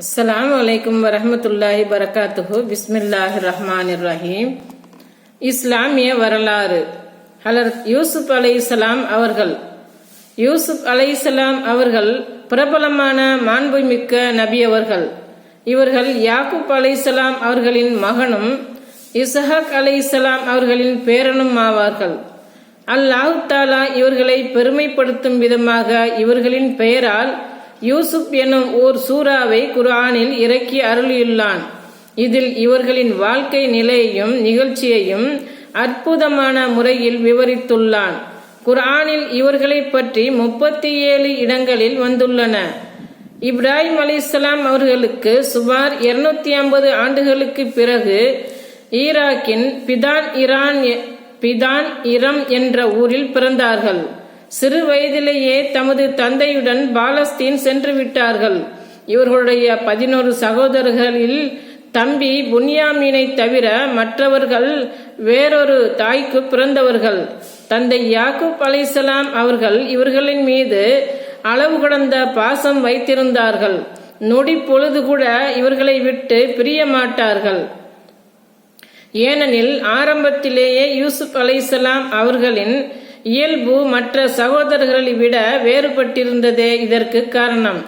அஸ்ஸலாமு அலைக்கும் வரஹ்மத்துல்லாஹி பரகாத்துஹு பிஸ்மில்லாஹி ரஹ்மானிர் ரஹீம் இஸ்லாமிய வரலாறு. ஹலர் யூசுப் அலைஹிஸ்ஸலாம் அவர்கள். யூசுப் அலைஹிஸ்ஸலாம் அவர்கள் பிரபலமான மாண்புமிக்க நபி அவர்கள். இவர்கள் யாக்கூப் அலைஹிஸ்ஸலாம் அவர்களின் மகனும் இஸ்ஹாக் அலைஹிஸ்ஸலாம் அவர்களின் பேரனும் ஆவார்கள். அல்லாஹு தாலா இவர்களை பெருமைப்படுத்தும் விதமாக இவர்களின் பெயரால் யூசுப் எனும் ஓர் சூறாவை குர்ஆனில் இறக்கி அருளியுள்ளான். இதில் இவர்களின் வாழ்க்கை நிலையையும் நிகழ்ச்சியையும் அற்புதமான முறையில் விவரித்துள்ளான். குர்ஆனில் இவர்களை பற்றி முப்பத்தி ஏழு இடங்களில் வந்துள்ளன. இப்ராஹிம் அலிஸ்லாம் அவர்களுக்கு சுமார் இருநூத்தி ஐம்பது ஆண்டுகளுக்கு பிறகு ஈராக்கின் பிதான் இரான் பிதான் இரம் என்ற ஊரில் பிறந்தார்கள். சிறு வயதிலேயே தமது தந்தையுடன் பாலஸ்தீன் சென்று விட்டார்கள். இவர்களுடைய பதினோரு சகோதரர்களில் தம்பி புன்யாமீனை தவிர மற்றவர்கள் வேறொரு தாய்க்கு பிறந்தவர்கள். தந்தை யாக்கூப் அலைசலாம் அவர்கள் இவர்களின் மீது அளவு கடந்த பாசம் வைத்திருந்தார்கள். நொடி பொழுது கூட இவர்களை விட்டு பிரிய மாட்டார்கள். ஏனெனில் ஆரம்பத்திலேயே யூசுப் அலைசலாம் அவர்களின் இயல்பு மற்ற சகோதரர்களை விட வேறுபட்டிருந்ததே இதற்கு காரணம்.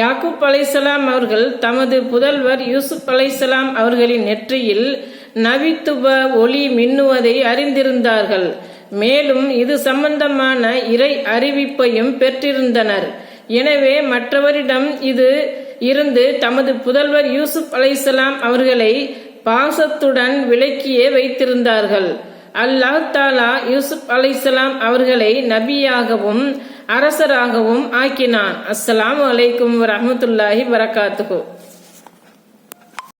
யாக்கூப் அலைசலாம் அவர்கள் தமது புதல்வர் யூசுப் அலைசலாம் அவர்களின் நெற்றியில் நவித்துவ ஒளி மின்னுவதை அறிந்திருந்தார்கள். மேலும் இது சம்பந்தமான இறை அறிவிப்பையும் பெற்றிருந்தனர். எனவே மற்றவரிடம் இது இருந்து தமது புதல்வர் யூசுப் அலைசலாம் அவர்களை பாசத்துடன் விலக்கியே வைத்திருந்தார்கள். அல்லாஹ் தாலா யூசுப் அலைசலாம் அவர்களை நபியாகவும் அரசராகவும் ஆக்கினான். அஸ்லாம் அலைக்கும் வரஹமத்துல்லாஹி வரகாத்துகோ